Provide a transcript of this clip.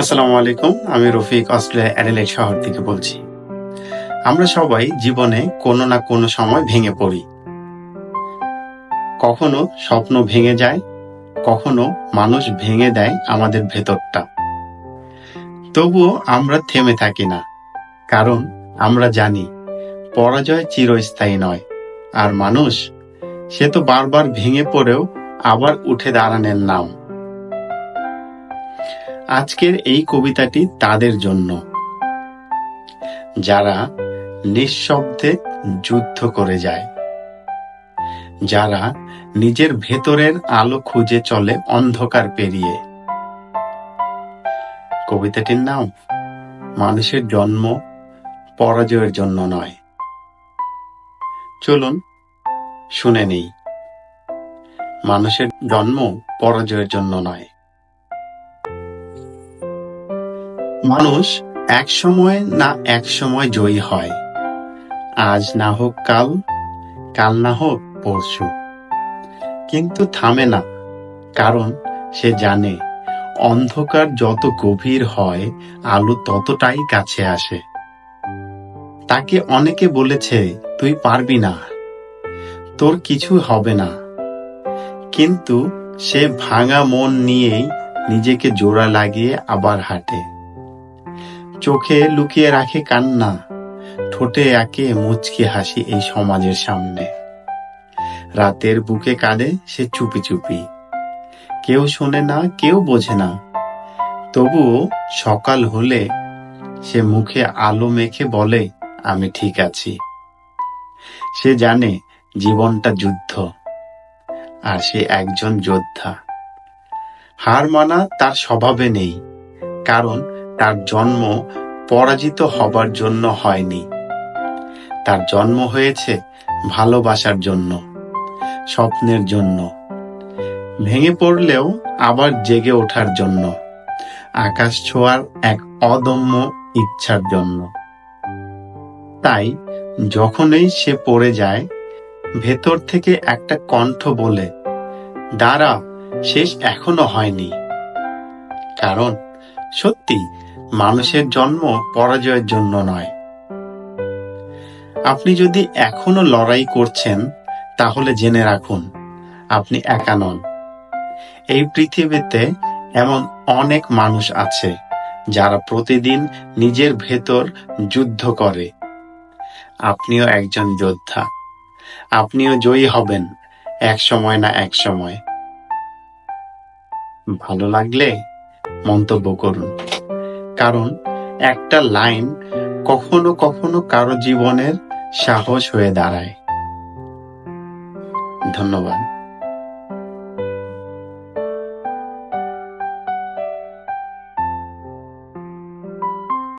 আসসালামু আলাইকুম, আমি রফিক অস্ট্রেলিয়া অ্যাডিলেড শহর থেকে বলছি। আমরা সবাই জীবনে কোনো না কোনো সময় ভেঙে পড়ি। কখনো স্বপ্ন ভেঙে যায়, কখনো মানুষ ভেঙে দেয় আমাদের ভেতরটা। তবুও আমরা থেমে থাকি না, কারণ আমরা জানি, পরাজয় চিরস্থায়ী নয়, আর মানুষ, সে তো বারবার ভেঙে পড়েও আবার উঠে দাঁড়ানোর নাম। আজকের এই কবিতাটি তাদের জন্য। যারা নিঃশব্দে যুদ্ধ করে যায়। যারা নিজের ভেতরের আলো খুঁজে চলে অন্ধকার পেরিয়ে। কবিতাটির নাম, মানুষের জন্ম পরাজয়ের জন্য নয়। চলুন, শুনে নেই। মানুষের জন্ম পরাজয়ের জন্য নয়। মানুষ এক সময় না এক সময় জয়ী হয়। আজ না হোক কাল কাল না হোক পরশু। কিন্তু থামে না, কারণ সে জানে অন্ধকার যত গভীর হয়, আলো ততটাই কাছে আসে। তাকে অনেকে বলেছে, তুই পারবি না। তোর কিছু হবে না। কিন্তু সে ভাঙা মন নিয়েই নিজেকে জোড়া লাগিয়ে আবার হাঁটে। চোখে লুকিয়ে রাখে কান্না, ঠোঁটে একে মুচকি হাসি এই সমাজের সামনে। রাতের বুকে কাঁদে সে চুপি চুপি। কেউ শোনে না, কেউ বোঝে না। তবুও সকাল হলে সে মুখে আলো মেখে বলে, আমি ঠিক আছি। সে জানে জীবনটা যুদ্ধ, আর সে একজন যোদ্ধা। হার মানা তার স্বভাবে নেই, কারণ তার জন্ম পরাজিত হবার জন্য হয়নি। তার জন্ম হয়েছে ভালোবাসার জন্য, স্বপ্নের জন্য। ভেঙে পড়লেও আবার জেগে ওঠার জন্য, আকাশ ছোঁয়ার এক অদম্য ইচ্ছার জন্য। তাই যখনই সে পড়ে যায়, ভেতর থেকে একটা কণ্ঠ বলে, দাঁড়া, শেষ এখনও হয়নি। কারণ সত্যি মানুষের জন্ম পরাজয়ের জন্য নয়। আপনি যদি এখনও লড়াই করছেন, তাহলে জেনে রাখুন, আপনি একা নন। এই পৃথিবীতে এমন অনেক মানুষ আছে, যারা প্রতিদিন নিজের ভেতর যুদ্ধ করে। আপনিও একজন যোদ্ধা। আপনিও জয়ী হবেন, এক সময় না এক সময়। ভালো লাগলে মন্তব্য করুন। কারণ একটা লাইন কখনো কখনো কারও জীবনের সাহস হয়ে দাঁড়ায়। ধন্যবাদ।